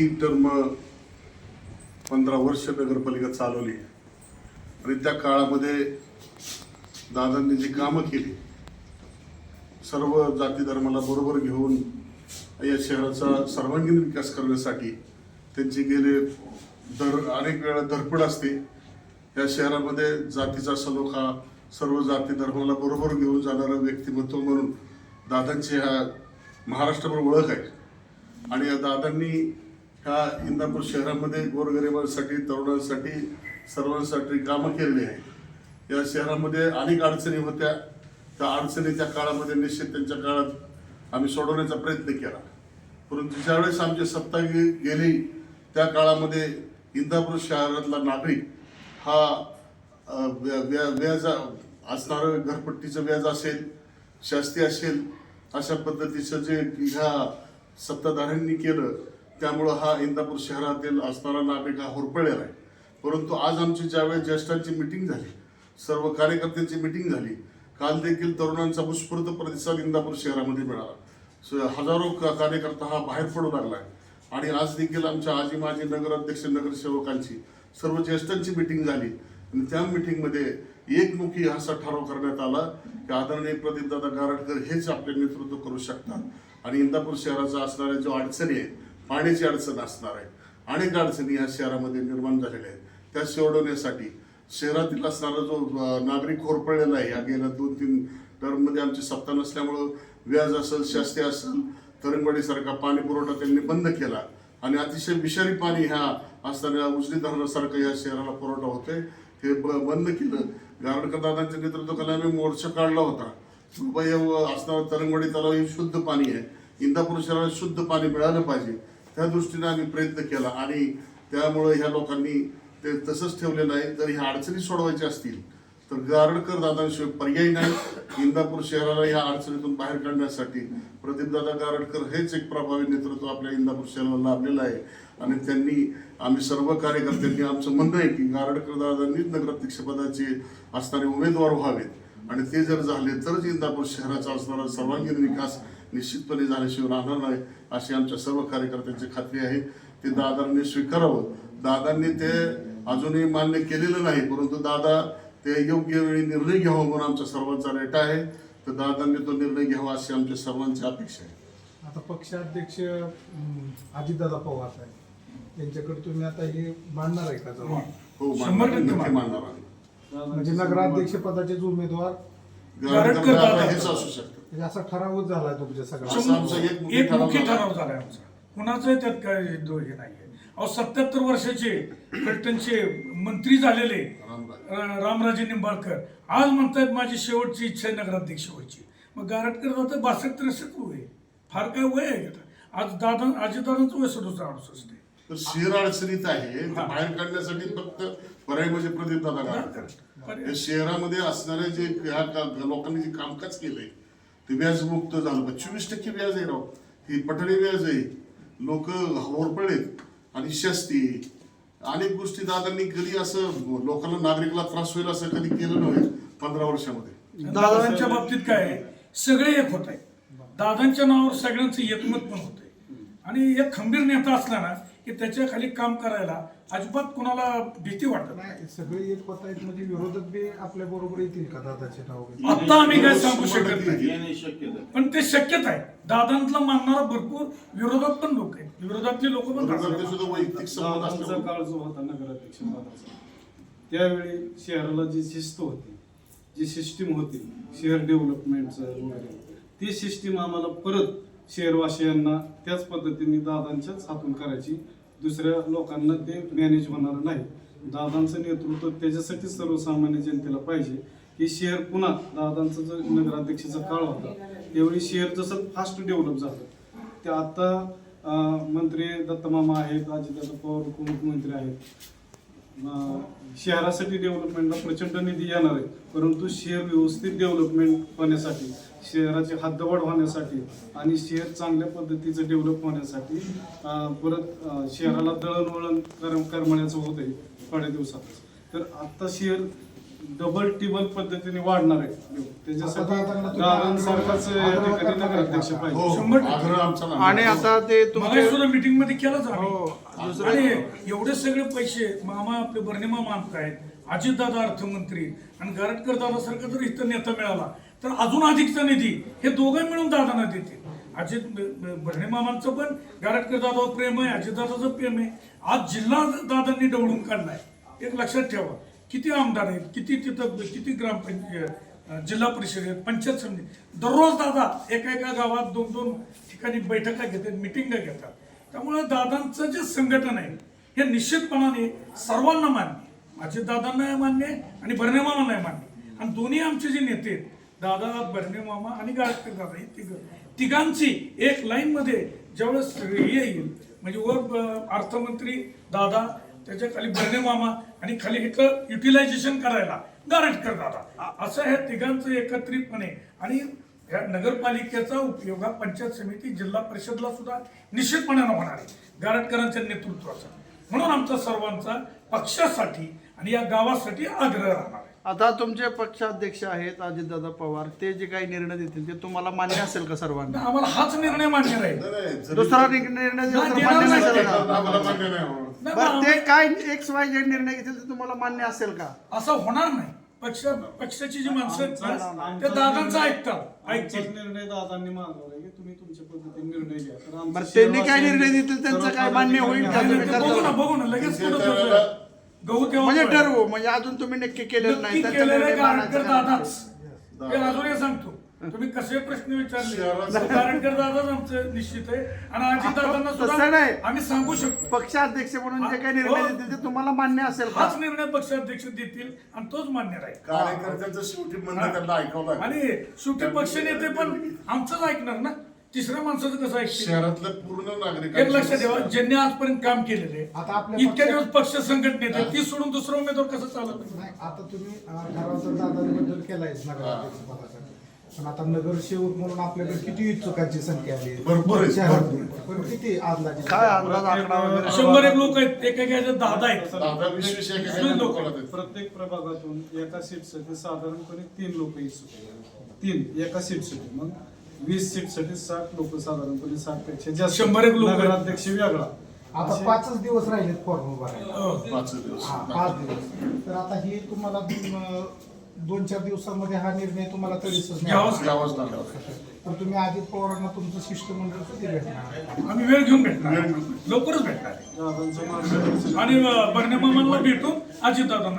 तीन टर्म पंधरा वर्ष नगरपालिका चालवली. आणि त्या काळामध्ये दादांनी जी कामं केली सर्व जाती धर्माला बरोबर घेऊन या शहराचा सर्वांगीण विकास करण्यासाठी त्यांची गेले दर अनेक वेळा धडपड असते. या शहरामध्ये जातीचा सलोखा सर्व जाती धर्माला बरोबर घेऊन जाणारं व्यक्तिमत्व म्हणून दादांची हा महाराष्ट्रभर ओळख आहे. आणि या दादांनी ह्या इंदापूर शहरामध्ये गोरगरिबांसाठी तरुणांसाठी सर्वांसाठी कामं केलेली आहे या शहरामध्ये अनेक अडचणी होत्या. त्या अडचणी त्या काळामध्ये निश्चित त्यांच्या काळात आम्ही सोडवण्याचा प्रयत्न केला. परंतु ज्यावेळेस आमची सत्ता गेली त्या काळामध्ये इंदापूर शहरातला नागरिक हा व्या- व्या- व्याज असणारं घरपट्टीचं व्याज असेल शास्ती असेल अशा पद्धतीचं जे ह्या सत्ताधाऱ्यांनी केलं त्यामुळं हा इंदापूर शहरातील असणारा नागरिक हा होरपळलेला आहे. परंतु आज आमची ज्यावेळेस ज्येष्ठांची मिटिंग झाली सर्व कार्यकर्त्यांची मिटिंग झाली काल देखील तरुणांचा उत्स्फूर्त प्रतिसाद इंदापूर शहरामध्ये मिळाला. स- हजारो कार्यकर्ता हा बाहेर पडू लागलाय. आणि आज देखील आमच्या आजी माजी नगराध्यक्ष नगरसेवकांची सर्व ज्येष्ठांची मिटिंग झाली. आणि त्या मिटिंगमध्ये एकमुखी असा ठराव करण्यात आला की आदरणीय प्रदीपदादा गारटकर हेच आपले नेतृत्व करू शकतात. आणि इंदापूर शहराचा असणाऱ्या जो अडचणी आहे पाण्याची अडचण असणार आहे. अनेक अडचणी या शहरामध्ये निर्माण झालेल्या आहेत. त्या सोडवण्यासाठी शहरातील असणारा जो नागरिक होरपळलेला आहे या गेल्या दोन तीन टर्ममध्ये आमची सत्ता नसल्यामुळं व्याज असेल शास्ती असेल तरंगवाडीसारखा पाणी पुरवठा त्यांनी बंद केला. आणि अतिशय विषारी पाणी ह्या असताना उजनी धरणासारखं या शहराला पुरवठा होतोय. हे ब- बंद केलं. गारडकर दादांच्या नेतृत्वाखाली आम्ही मोर्चा काढला होता. असणारा तरंगवाडी तलाव हे शुद्ध पाणी आहे. इंदापूर शहराला शुद्ध पाणी मिळालं पाहिजे. ह्या दृष्टीने आम्ही प्रयत्न केला. आणि त्यामुळे ह्या लोकांनी ते तसंच ठेवलेलं आहे जर ह्या अडचणी सोडवायच्या असतील तर गारडकर दादांशिवाय पर्याय नाही. इंदापूर शहराला या अडचणीतून बाहेर काढण्यासाठी प्रदीपदादा गारडकर हेच एक प्रभावी नेतृत्व आपल्या इंदापूर शहराला लाभलेलं आहे. आणि त्यांनी आम्ही सर्व कार्यकर्त्यांनी आमचं म्हणणं आहे की गारडकर दादांनीच नगराध्यक्षपदाचे असणारे उमेदवार व्हावेत. आणि ते जर झाले तरच इंदापूर शहराचा असणारा सर्वांगीण विकास निश्चितपणे झाल्याशिवाय राहणार नाही अशी आमच्या सर्व कार्यकर्त्यांची खात्री आहे. ते दादांनी स्वीकारावं. दादांनी ते अजूनही मान्य केलेलं नाही परंतु दादा ते योग्य वेळी निर्णय घ्यावा म्हणून आमच्या सर्वांचा रेटा आहे. तर दादांनी तो निर्णय घ्यावा अशी आमच्या सर्वांची अपेक्षा आहे. आता पक्षाध्यक्ष अजितदादा पवार साहेब त्यांच्याकडे तुम्ही आता हे मांडणार आहे का जवळ? हो शंभर टक्के म्हणजे नगराध्यक्ष पदाचेच उमेदवार दादा हेच असू शकतं. म्हणजे असा ठरावच झालाय तुमच्या आमचा एक मुख्य एक ठराव मुख्य झाला. ठराव झालाय आमचा. कुणाचं त्यात काय दोघे नाहीये. अहो सत्याहत्तर वर्षाचे फलटणचे मंत्री झालेले रामराज. अं, रामराजे निंबाळकर. आज म्हणतात माझी शेवटची इच्छा आहे नगराध्यक्ष व्हायची. मग गारटकर जातं बासष्ट त्रेसष्ट वय फार काय वय आहे का आज दादा अजितदादांचं वय सदुसष्ट अडुसष्ट आहे तर शहर अडचणीत आहे. ते हा. बाहेर काढण्यासाठी फक्त पर्याय म्हणजे प्रदीप दादा पर्याय. या शहरामध्ये असणारे जे ह्या का- लोकांनी जे कामकाज केलंय ते व्याजमुक्त झालं. चोवीस टक्के व्याज आहे राव. ही पठडी व्याज आहे. लोक होरपळेत आणि शस्ती अनेक गोष्टी दादांनी कधी असं लोकांना नागरिकला त्रास होईल असं कधी केलं नव्हे पंधरा वर्षामध्ये. दादांच्या बाबतीत काय सगळे एक होत आहे दादांच्या नावावर सगळ्यांचं एकमत पण होत आहे आणि एक खंबीर नेता असला ना की त्याच्याखाली काम करायला अजिबात कोणाला भीती वाटत नाही सगळे एक होत आहेत म्हणजे विरोधक बी आपल्या बरोबर येतील का दादाचे नाव? आता आम्ही काय सांगू शकत नाही. पण ते शक्यता आहे दादांतला मानणारा भरपूर विरोधात पण लोक आहेत विरोधातली लोक पण ते राहतात. सुद्धा वैयक्तिक संबंध दादांचा असल्यामुळे काळ जो होता नगराध्यक्ष पदाचा त्यावेळी शहराला जी शिस्त होती जी सिस्टीम होती शहर डेव्हलपमेंटचं वगैरे ती सिस्टीम आम्हाला परत शहरवासियांना त्याच पद्धतीने दादांच्याच हातून करायची. दुसऱ्या लोकांना ते मॅनेज होणार नाही. दादांचं नेतृत्व त्याच्यासाठी सर्वसामान्य जनतेला पाहिजे. की शहर पुन्हा दादांचा जो नगराध्यक्षाचा काळ होता त्यावेळी शहर जसं फास्ट डेव्हलप झालं. ते आता मंत्री दत्तमामा आहेत अजितदादा पवार उपमुख्यमंत्री आहेत. शहरासाठी डेव्हलपमेंटला प्रचंड निधी येणार आहे. परंतु शहर व्यवस्थित डेव्हलपमेंट होण्यासाठी शहराची हद्दवाढ होण्यासाठी आणि शहर चांगल्या पद्धतीचं डेव्हलप होण्यासाठी परत शहराला दळणवळण कर करमण्याचं होत आहे थोड्या दिवसातच. तर आत्ता शहर डबल टिबल पद्धतीने वाढणार आहे. त्याच्यासाठी या ठिकाणी नगराध्यक्ष? पाहिजे. आणि आता ते सुद्धा मीटिंगमध्ये दुसरं आणि एवढे सगळे पैसे मामा आपले बर्णिमा मानतायत अजितदादा अर्थमंत्री आणि गारटकर दादा सारखा जर इथं नेता मिळाला तर अजून अधिकचा निधी हे दोघं मिळून दादांना देतील. अजित बर्णे मामांचं पण गारटकर दादावर प्रेम आहे अजितदादाचं प्रेम आहे. आज जिल्हा दादांनी डवळून काढलाय. एक लक्षात ठेवा. किती आमदार आहेत किती तिथं किती ग्रामपंचायत जिल्हा परिषद आहेत पंचायत समिती. दररोज दादा एका एका गावात दोन दोन ठिकाणी बैठका घेतात मिटिंगा घेतात. त्यामुळे दादांचं जे संघटन आहे हे निश्चितपणाने सर्वांना मान्य माझे दादांना मान्य आहे आणि भरणे मामांना मान्य आणि दोन्ही आमचे जे नेते आहेत दादा भरणे मामा आणि गाडकर दादा हे तिघ तिघांची एक लाईन मध्ये ज्यावेळेस हे येईल म्हणजे वर अर्थमंत्री दादा त्याच्याखाली भरणे मामा आणि खाली इथं युटिलायझेशन करायला गारटकर दादा. असं ह्या तिघांचं एकत्रितपणे आणि ह्या नगरपालिकेचा उपयोग हा पंचायत समिती जिल्हा परिषदला सुद्धा निश्चितपणे होणार आहे. गारटकरांच्या नेतृत्वाचा. म्हणून आमचा सर्वांचा पक्षासाठी आणि या गावासाठी आग्रह राहणार आहे. आता तुमचे पक्षाध्यक्ष आहेत अजितदादा पवार ते जे काही निर्णय देतील ते तुम्हाला मान्य असेल का सर्वांना? आम्हाला हाच निर्णय मान्य राहील. दुसरा नि- निर्णय दिला तर नाही, मान्य देणार नसेल नाही. का आम्हाला मान्य नाही होणार. नाही, बरं मग ते काय एक्स वाय झेड निर्णय घेतील ते तुम्हाला मान्य असेल का? असं होणार नाही. पक्ष पक्षाची जी माणसं आहेत ना आमचा ते दादांचं ऐकतात ऐकतील. निर्णय दादांनी मागवला की तुम्ही तुमच्या पद्धतीने निर्णय घ्या तर आमचं बरं, त्यांनी काय निर्णय देतील त्यांचं काय मान्य होईल? का? बघू ना बघू ना लगेच पुढं जाऊया. गहू तेव्हा म्हणजे. ठरवू म्हणजे अजून तुम्ही नक्की केलेलं नाही नक्की त्याचा केलेलं निर्णय गारटकर मानायचा का? दादाच हे अजूनही सांगतो. तुम्ही कसे प्रश्न विचारले? शहराचं- गारटकर दादाच आमचं निश्चित आहे. आणि अजित दादांना सुद्धा नाही. आम्ही सांगू शकतो. पक्षाध्यक्ष म्हणून जे काही हो. निर्णय देतील ते तुम्हाला मान्य असेल हाच निर्णय पक्षाध्यक्ष देतील आणि तोच मान्य राहील. कार्यकर्त्यांचं शेवटी म्हणणं त्यांना ऐकावं लागेल. आणि शेवटी पक्ष नेते पण आमचंच ऐकणार ना? तिसऱ्या माणसाचं कसं ऐकतील? शहरातल्या पूर्ण एक नागरिकांची लक्षात ठेवा ज्यांनी आजपर्यंत काम केलेले आता आपल्या इतक्या दिवस पक्ष संघटनेत आहे, ती सोडून दुसरा उमेदवार कसं चालत? नाही आता तुम्ही केलाय पण आता नगरसेवक म्हणून आपल्याकडे किती इच्छुकांची संख्या आली भरपूर आहे. पण किती अंदाजे काय अंदाज आकडा वगैरे शंभर एक लोक आहेत एका ह्याच्यात दहा दहा आहेत दहा वीस वीस एक वीस लोक. लोक आहेत. प्रत्येक प्रभागातून एका सीटसाठी साधारणपणे तीन लोक इच्छुक आहेत. तीन एका सीटसाठी मग वीस सीटसाठी साठ लोक साधारणपणे साठपेक्षा जास्त शंभर एक लोक आहेत. नगराध्यक्ष वेगळा आता असे- पाचच दिवस राहिलेत फॉर्म भरायला हो. पाच दिवस हा पाच दिवस तर आता हे तुम्हाला अं, दोन चार दिवसामध्ये हा निर्णय तुम्हाला घ्यावाच लागणार तर तुम्ही अजित पवारांना तुमचं शिष्टमंडळ कधी भेटणार? आम्ही वेळ घेऊन भेटणार. लवकरच भेटणार. आणि बर्णे मामांना भेटून अजित दादांना